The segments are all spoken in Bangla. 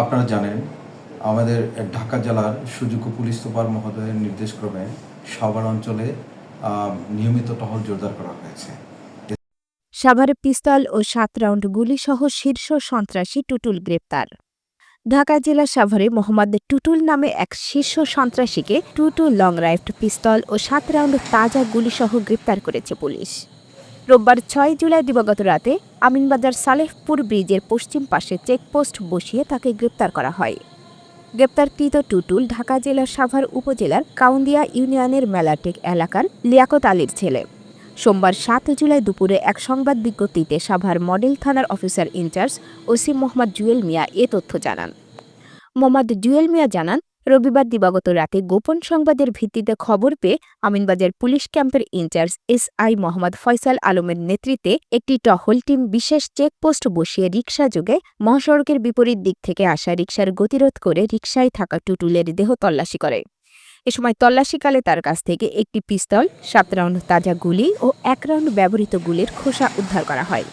আপনারা জানেন, আমাদের ঢাকা জেলার সুযোগ্য পুলিশ সুপার মহোদয়ের নির্দেশক্রমে সাভার অঞ্চলে নিয়মিত টহল জোরদার করা হয়েছে। সাভারে পিস্তল ও সাত রাউন্ড গুলিসহ শীর্ষ সন্ত্রাসী টুটুল গ্রেপ্তার। ঢাকা জেলা সাভারে মোহাম্মদ টুটুল নামে এক শীর্ষ সন্ত্রাসীকে টুটু লং রাইফড পিস্তল ও সাত রাউন্ড তাজা গুলিসহ গ্রেপ্তার করেছে পুলিশ। রোববার ছয় জুলাই দিবাগত রাতে আমিনবাজার সালেহপুর ব্রিজের পশ্চিম পাশে চেকপোস্ট বসিয়ে তাকে গ্রেপ্তার করা হয়। গ্রেপ্তারকৃত টুটুল ঢাকা জেলার সাভার উপজেলার কাউন্দিয়া ইউনিয়নের মেলাটেক এলাকার লিয়াকত আলীর ছেলে। সোমবার সাত জুলাই দুপুরে এক সংবাদ বিজ্ঞপ্তিতে সাভার মডেল থানার officer in charge OC Mohammad Jewel Mia এ তথ্য জানান। মোহাম্মদ জুয়েল মিয়া জানান রবিবার দিবাগত রাতে গোপন সংবাদের ভিত্তিতে খবর পেয়ে আমিনবাজার পুলিশ ক্যাম্পের in charge S I Mohammad Faisal আলমের নেতৃত্বে একটি টহল টিম বিশেষ চেকপোস্ট বসিয়ে রিকশা যোগে মহাসড়কের বিপরীত দিক থেকে আসা রিকশার গতিরোধ করে রিকশায় থাকা টুটুলের দেহ তল্লাশি করে। এ সময় তল্লাশিকালে তার কাছ থেকে একটি পিস্তল, সাত রাউন্ড তাজা গুলি ও এক রাউন্ড ব্যবহৃত গুলির খোসা উদ্ধার করা হয়।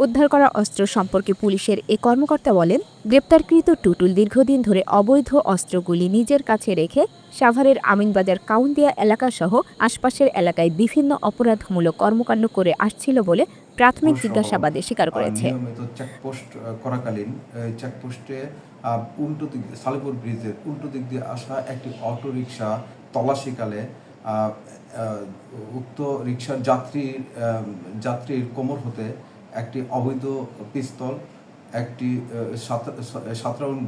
উদ্ধার করা অস্ত্র সম্পর্কে পুলিশের এ কর্মকর্তা বলেন গ্রেপ্তারকৃত টুটুল দীর্ঘদিন ধরে অবৈধ অস্ত্রগুলি নিজের কাছে রেখে সাভারের আমিনবাজার কাউন্দিয়া এলাকাসহ আশপাশের এলাকায় বিভিন্ন অপরাধমূলক কর্মকাণ্ড করে আসছিল বলে প্রাথমিক জিজ্ঞাসাবাদে স্বীকার করেছে। চেকপোস্ট করাকালীন চেকপোস্টে উল্টো দিক দিয়ে সালেপুর ব্রিজের উল্টো দিক দিয়ে আসা একটি অটো রিক্সা তল্লাশিকালে আহ, আহ, উক্ত রিক্সার যাত্রীর যাত্রীর কোমর হতে একটি অবৈধ পিস্তল একটি আহ, সাত সাত রাউন্ড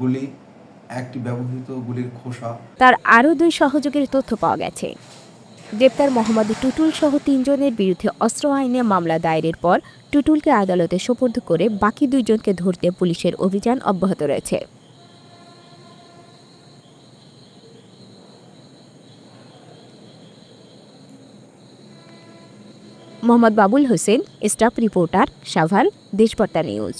গুলি একটি ব্যবহৃত গুলির খোসা। তার আরও দুই সহযোগীর তথ্য পাওয়া গেছে। গ্রেপ্তার মোহাম্মদ টুটুল সহ তিনজনের বিরুদ্ধে অস্ত্র আইনে মামলা দায়েরের পর টুটুলকে আদালতে সোপর্দ করে বাকি দুইজনকে ধরতে পুলিশের অভিযান অব্যাহত রয়েছে। Mohammad Babul Hossain staff reporter Savar Deshpatra news.